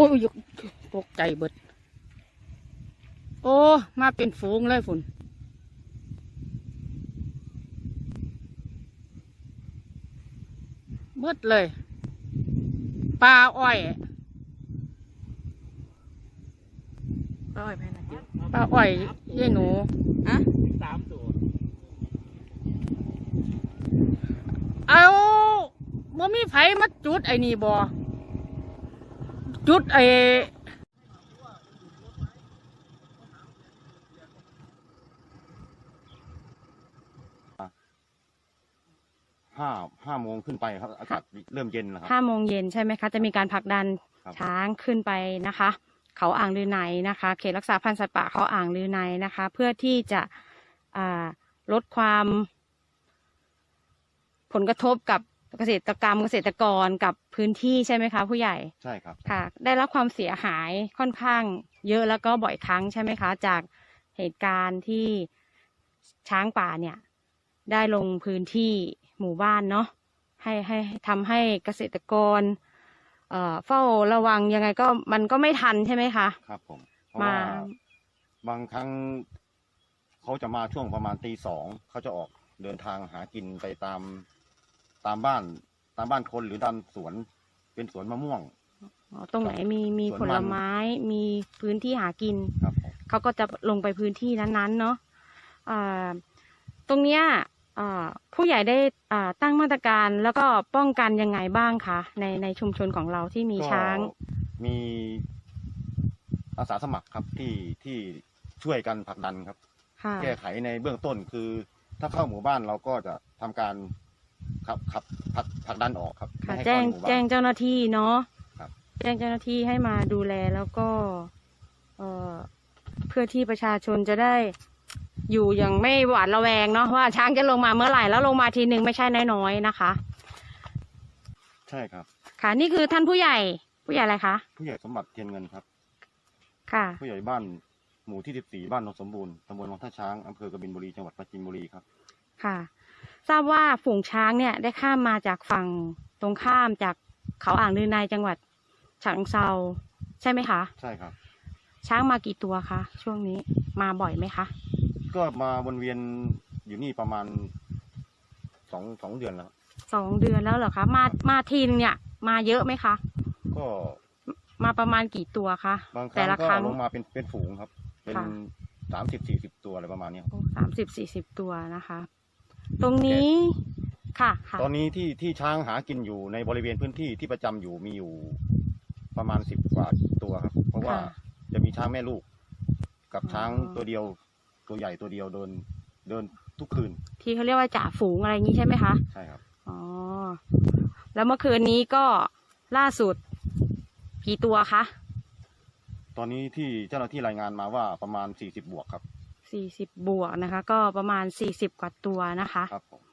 อ้ยตกใจเบิด โอ้ มาเป็นฝูงเลยฝุ่นมืดเลย ปลาอ้อยร้อยไปนะจิ๊บปลาอ้อยยี่หนูอะสามตัวเอาบ่มีไผมาจุดไอ้นี่บ่ จุดไอ้ห้าห้าโมงขึ้นไปครับอากาศเริ่มเย็นแล้วครับห้าโมงเย็นใช่ไหมคะ จะมีการผลักดันครับช้างขึ้นไปนะคะ เขาอ่างลือในนะคะ เขตรักษาพันธุ์สัตว์ป่าเขาอ่างลือในนะคะ เพื่อที่จะอ่าลดความผลกระทบกับ เกษตรกรรมเกษตรกรกับพื้นที่ใช่ไหมคะ ผู้ใหญ่ใช่ครับค่ะ ได้รับความเสียหายค่อนข้าง เยอะแล้วก็บ่อยครั้งใช่ไหมคะ จากเหตุการณ์ที่ช้างป่าเนี่ย ได้ลงพื้นที่หมู่บ้านเนาะให้ให้ทำให้เกษตรกร เอ่อเฝ้าระวังยังไงก็มันก็ไม่ทันใช่ไหมคะ ครับผมเพราะมา ว่าบางครั้งเขาจะมาช่วงประมาณตีสองเขาจะออกเดินทางหากินไปตาม ตามบ้านตามบ้านคนหรือตามสวน เป็นสวนมะม่วง อ๋อตรงไหนมีมีสวนผมันลไม้มีพื้นที่หากิน ครับผมเขาก็จะลงไปพื้นที่นั้นๆ เนาะอ่าตรงเนี้ยอ่าผู้ใหญ่ได้อ่าตั้งมาตรการแล้วก็ป้องกันยังไงบ้างคะในในชุมชนของเราที่มีก็ช้างมีอาสาสมัครครับที่ที่ช่วยกันผลักดันครับ ค่ะ แก้ไขในเบื้องต้นคือ ถ้าเข้าหมู่บ้านเราก็จะทำการ ขับขับผลักผลักดันออกครับค่ะไม่ให้แจ้งเข้าในหมู่บ้าน แจ้งเจ้าหน้าที่เนาะครับ แจ้งเจ้าหน้าที่ให้มาดูแลแล้วก็เอ่อเพื่อที่ประชาชนจะได้อยู่อย่างไม่หวาดระแวงเนาะว่าช้างจะลงมาเมื่อไหร่แล้วลงมาทีหนึ่งไม่ใช่น้อยๆนะคะ ใช่ครับ ค่ะ นี่คือท่านผู้ใหญ่ผู้ใหญ่อะไรคะผู้ใหญ่สมบัติเทียนเงินครับ ค่ะ ผู้ใหญ่บ้านหมู่ที่ 14 บ้านโนนสมบูรณ์ตำบลวังท่าช้างอำเภอกบินบุรีจังหวัดปราจีนบุรีครับ ค่ะ ทราบว่าฝูงช้างเนี่ยได้ข้ามมาจากฝั่งตรงข้ามจากเขาอ่างลือในจังหวัดฉะเชิงเซาใช่ไหมคะ ใช่ครับ ช้างมากี่ตัวคะช่วงนี้มาบ่อยไหมคะ ก็มาวนเวียนอยู่นี่ประมาณสองสองเดือนแล้ว สองเดือนแล้วเหรอคะมามาทีนึงเนี่ย มาเยอะไหมคะ ก็มาประมาณกี่ตัวคะบางคแต่รั้งละก็ครั้ง ลงมาเป็นเป็นฝูงครับ เป็นค่ะ สามสิบสี่สิบตัวอะไรประมาณเนี้ยครับ สามสิบสี่สิบตัวนะคะ ตรงนี้ค่ะค่ะตอนนี้ที่ที่ช้างหากินอยู่ในบริเวณพื้นที่ที่ประจำอยู่มีอยู่ประมาณสิบกว่าตัวครับ เพราะว่าค่ะจะมีช้างแม่ลูก กับอ๋อช้างตัวเดียว ตัวใหญ่ตัวเดียวเดินเดินทุกคืน ที่เขาเรียกว่าจ่าฝูงอะไรอย่างนี้ใช่ไหมคะใช่ครับอ๋อแล้วเมื่อคืนนี้ก็ล่าสุดกี่ตัวคะตอนนี้ที่เจ้าหน้าที่รายงานมาว่าประมาณสี่สิบบวกครับ สี่สิบบวกนะคะ ก็ประมาณสี่สิบกว่าตัวนะคะ ครับผม